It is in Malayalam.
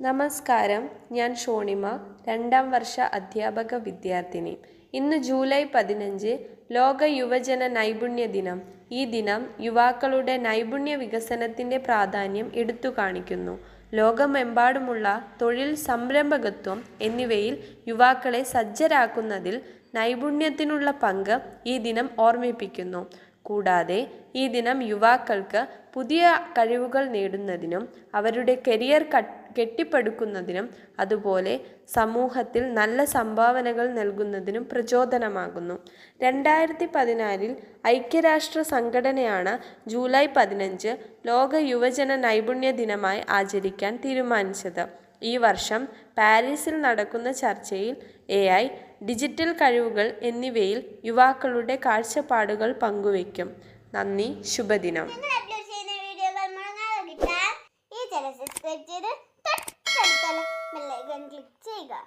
നമസ്കാരം. ഞാൻ ഷോണിമ രണ്ടാം വർഷ അധ്യാപക വിദ്യാർത്ഥിനി. ഇന്ന് ജൂലൈ പതിനഞ്ച് ലോക യുവജന നൈപുണ്യ ദിനം. ഈ ദിനം യുവാക്കളുടെ നൈപുണ്യ വികസനത്തിന്റെ പ്രാധാന്യം എടുത്തു കാണിക്കുന്നു. ലോകമെമ്പാടുമുള്ള തൊഴിൽ സംരംഭകത്വം എന്നിവയിൽ യുവാക്കളെ സജ്ജരാക്കുന്നതിൽ നൈപുണ്യത്തിനുള്ള പങ്ക് ഈ ദിനം ഓർമ്മിപ്പിക്കുന്നു. കൂടാതെ ഈ ദിനം യുവാക്കൾക്ക് പുതിയ കഴിവുകൾ നേടുന്നതിനും അവരുടെ കരിയർ കട്ട് കെട്ടിപ്പടുക്കുന്നതിനും അതുപോലെ സമൂഹത്തിൽ നല്ല സംഭാവനകൾ നൽകുന്നതിനും പ്രചോദനമാകുന്നു. രണ്ടായിരത്തി പതിനാലിൽ ഐക്യരാഷ്ട്ര സംഘടനയാണ് ജൂലൈ പതിനഞ്ച് ലോക യുവജന നൈപുണ്യ ദിനമായി ആചരിക്കാൻ തീരുമാനിച്ചത്. ഈ വർഷം പാരീസിൽ നടക്കുന്ന ചർച്ചയിൽ എ ഐ ഡിജിറ്റൽ കഴിവുകൾ എന്നിവയിൽ യുവാക്കളുടെ കാഴ്ചപ്പാടുകൾ പങ്കുവയ്ക്കും. നന്ദി ശുഭദിനം. ഈ ചാനൽ സബ്സ്ക്രൈബ് ചെയ്ത് തൊട്ടടുത്തുള്ള ബെല്ലൈക്കൺ ക്ലിക്ക് ചെയ്യുക